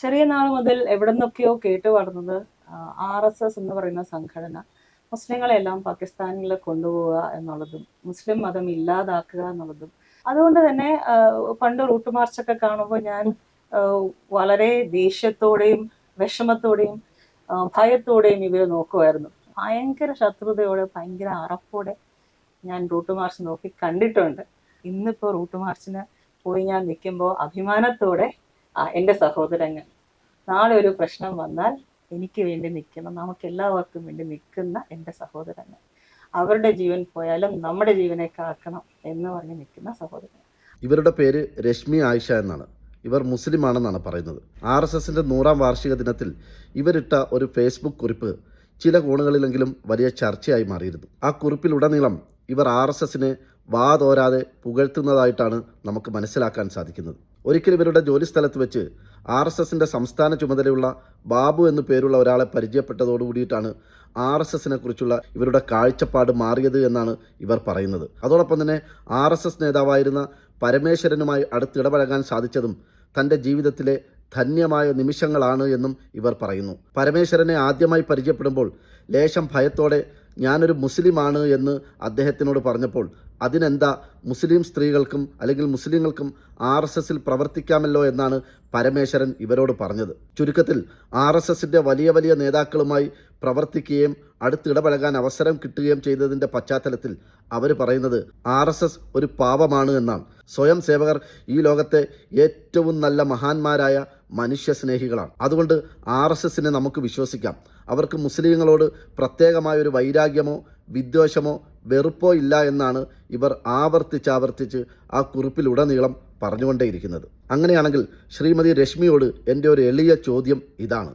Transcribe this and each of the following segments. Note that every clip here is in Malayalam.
ചെറിയ നാൾ മുതൽ എവിടെ നിന്നൊക്കെയോ കേട്ടു വളർന്നത് ആർ എസ് എസ് എന്ന് പറയുന്ന സംഘടന. മുസ്ലിങ്ങളെല്ലാം പാകിസ്ഥാനിൽ കൊണ്ടുപോവുക എന്നുള്ളതും മുസ്ലിം മതം ഇല്ലാതാക്കുക എന്നുള്ളതും. അതുകൊണ്ട് തന്നെ പണ്ട് റൂട്ട് മാർച്ചൊക്കെ കാണുമ്പോൾ ഞാൻ വളരെ ദേഷ്യത്തോടെയും വിഷമത്തോടെയും ഭയത്തോടെയും ഇവരെ നോക്കുമായിരുന്നു ഭയങ്കര ശത്രുതയോടെ ഭയങ്കര അറപ്പോടെ ഞാൻ റൂട്ട് മാർച്ച് നോക്കി കണ്ടിട്ടുണ്ട്. ഇന്നിപ്പോൾ റൂട്ട് മാർച്ചിന് പോയി ഞാൻ നിൽക്കുമ്പോൾ അഭിമാനത്തോടെ എന്റെ സഹോദരങ്ങൾ. നാളെ ഒരു പ്രശ്നം വന്നാൽ എനിക്ക് വേണ്ടി നിൽക്കണം. നമുക്ക് എല്ലാവർക്കും വേണ്ടി നിൽക്കുന്ന എന്റെ സഹോദരങ്ങൾ. അവരുടെ ജീവൻ പോയാലും നമ്മുടെ ജീവനെ കാക്കണം എന്ന് പറഞ്ഞ് നിൽക്കുന്ന സഹോദരങ്ങൾ. ഇവരുടെ പേര് രശ്മി ആയിഷ എന്നാണ്. ഇവർ മുസ്ലിം ആണെന്നാണ് പറയുന്നത്. ആർ എസ് എസിന്റെ നൂറാം വാർഷിക ദിനത്തിൽ ഇവരിട്ട ഒരു ഫേസ്ബുക്ക് കുറിപ്പ് ചില കോണുകളിലെങ്കിലും വലിയ ചർച്ചയായി മാറിയിരുന്നു. ആ കുറിപ്പിലുടനീളം ഇവർ ആർ എസ് എസിനെ വാതോരാതെ പുകഴ്ത്തുന്നതായിട്ടാണ് നമുക്ക് മനസ്സിലാക്കാൻ സാധിക്കുന്നത്. ഒരിക്കൽ ഇവരുടെ ജോലിസ്ഥലത്ത് വെച്ച് ആർ എസ് എസിന്റെ സംസ്ഥാന ചുമതലയുള്ള ബാബു എന്നു പേരുള്ള ഒരാളെ പരിചയപ്പെട്ടതോടുകൂടിയിട്ടാണ് ആർ എസ് എസിനെ കുറിച്ചുള്ള ഇവരുടെ കാഴ്ചപ്പാട് മാറിയത് എന്നാണ് ഇവർ പറയുന്നത്. അതോടൊപ്പം തന്നെ ആർ എസ് എസ് നേതാവായിരുന്ന പരമേശ്വരനുമായി അടുത്തിടപഴകാൻ സാധിച്ചതും തന്റെ ജീവിതത്തിലെ ധന്യമായ നിമിഷങ്ങളാണ് എന്നും ഇവർ പറയുന്നു. പരമേശ്വരനെ ആദ്യമായി പരിചയപ്പെടുമ്പോൾ ലേശം ഭയത്തോടെ ഞാനൊരു മുസ്ലിമാണ് എന്ന് അദ്ദേഹത്തിനോട് പറഞ്ഞപ്പോൾ അതിനെന്താ മുസ്ലിം സ്ത്രീകൾക്കും അല്ലെങ്കിൽ മുസ്ലിങ്ങൾക്കും ആർ എസ് എസിൽ പ്രവർത്തിക്കാമല്ലോ എന്നാണ് പരമേശ്വരൻ ഇവരോട് പറഞ്ഞത്. ചുരുക്കത്തിൽ ആർ എസ് എസിന്റെ വലിയ വലിയ നേതാക്കളുമായി പ്രവർത്തിക്കുകയും അടുത്തിടപഴകാൻ അവസരം കിട്ടുകയും ചെയ്തതിന്റെ പശ്ചാത്തലത്തിൽ അവർ പറയുന്നത് ആർ എസ് എസ് ഒരു പാവമാണ് എന്നാണ്. സ്വയം സേവകർ ഈ ലോകത്തെ ഏറ്റവും നല്ല മഹാന്മാരായ മനുഷ്യസ്നേഹികളാണ്. അതുകൊണ്ട് ആർ എസ് എസിനെ നമുക്ക് വിശ്വസിക്കാം. അവർക്ക് മുസ്ലിങ്ങളോട് പ്രത്യേകമായ ഒരു വൈരാഗ്യമോ വിദ്വേഷമോ വെറുപ്പോ ഇല്ല എന്നാണ് ഇവർ ആവർത്തിച്ചാവർത്തിച്ച് ആ കുറിപ്പിലുടനീളം പറഞ്ഞുകൊണ്ടേയിരിക്കുന്നത്. അങ്ങനെയാണെങ്കിൽ ശ്രീമതി രശ്മിയോട് എന്റെ ഒരു എളിയ ചോദ്യം ഇതാണ്.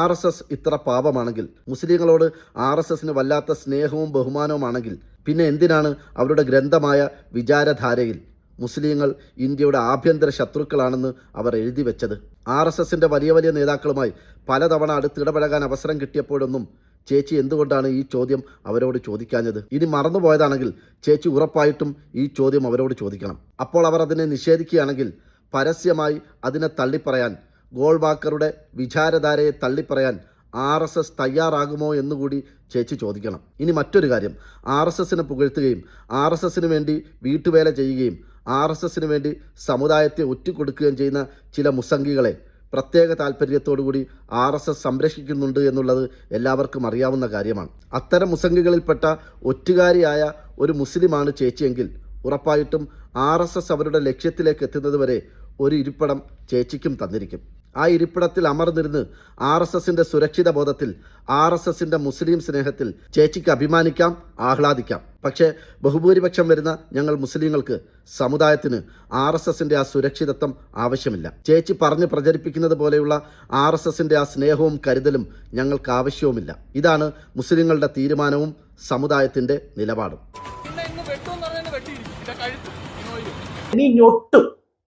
ആർ എസ് എസ് ഇത്ര പാപമാണെങ്കിൽ മുസ്ലിങ്ങളോട് ആർ എസ് എസിന് വല്ലാത്ത സ്നേഹവും ബഹുമാനവുമാണെങ്കിൽ പിന്നെ എന്തിനാണ് അവരുടെ ഗ്രന്ഥമായ വിചാരധാരയിൽ മുസ്ലിങ്ങൾ ഇന്ത്യയുടെ ആഭ്യന്തര ശത്രുക്കളാണെന്ന് അവർ എഴുതി വെച്ചത്? ആർ എസ് എസിന്റെ വലിയ വലിയ നേതാക്കളുമായി പലതവണ അടുത്തിടപഴകാൻ അവസരം കിട്ടിയപ്പോഴൊന്നും ചേച്ചി എന്തുകൊണ്ടാണ് ഈ ചോദ്യം അവരോട് ചോദിക്കാഞ്ഞത്? ഇനി മറന്നുപോയതാണെങ്കിൽ ചേച്ചി ഉറപ്പായിട്ടും ഈ ചോദ്യം അവരോട് ചോദിക്കണം. അപ്പോൾ അവർ അതിനെ നിഷേധിക്കുകയാണെങ്കിൽ പരസ്യമായി അതിനെ തള്ളിപ്പറയാൻ ഗോൾവാക്കറുടെ വിചാരധാരയെ തള്ളിപ്പറയാൻ ആർ എസ് എസ് തയ്യാറാകുമോ എന്നുകൂടി ചേച്ചി ചോദിക്കണം. ഇനി മറ്റൊരു കാര്യം. ആർ എസ് എസിനെ പുകഴ്ത്തുകയും ആർ എസ് എസിന് വേണ്ടി വീട്ടുവേല ചെയ്യുകയും ആർ എസ് എസിന് വേണ്ടി സമുദായത്തെ ഒറ്റുകൊടുക്കുകയും ചെയ്യുന്ന ചില മുസംഗികളെ പ്രത്യേക താല്പര്യത്തോടുകൂടി ആർ എസ് എസ് സംരക്ഷിക്കുന്നുണ്ട് എന്നുള്ളത് എല്ലാവർക്കും അറിയാവുന്ന കാര്യമാണ്. അത്തരം മുസംഗികളിൽപ്പെട്ട ഒറ്റുകാരിയായ ഒരു മുസ്ലിമാണ് ചേച്ചിയെങ്കിൽ ഉറപ്പായിട്ടും ആർ അവരുടെ ലക്ഷ്യത്തിലേക്ക് എത്തുന്നതുവരെ ഒരു ഇരിപ്പടം ചേച്ചിക്കും തന്നിരിക്കും. ആ ഇരിപ്പിടത്തിൽ അമർന്നിരുന്ന് ആർ എസ് എസിന്റെ സുരക്ഷിത ബോധത്തിൽ ആർ എസ് എസിന്റെ മുസ്ലിം സ്നേഹത്തിൽ ചേച്ചിക്ക് അഭിമാനിക്കാം ആഹ്ലാദിക്കാം. പക്ഷേ ബഹുഭൂരിപക്ഷം വരുന്ന ഞങ്ങൾ മുസ്ലിങ്ങൾക്ക് സമുദായത്തിന് ആർ എസ് എസിന്റെ ആ സുരക്ഷിതത്വം ആവശ്യമില്ല. ചേച്ചി പറഞ്ഞ് പ്രചരിപ്പിക്കുന്നത് പോലെയുള്ള ആർ എസ് എസിന്റെ ആ സ്നേഹവും കരുതലും ഞങ്ങൾക്ക് ആവശ്യവുമില്ല. ഇതാണ് മുസ്ലിങ്ങളുടെ തീരുമാനവും സമുദായത്തിന്റെ നിലപാടും. ഇനി ഞൊട്ടും.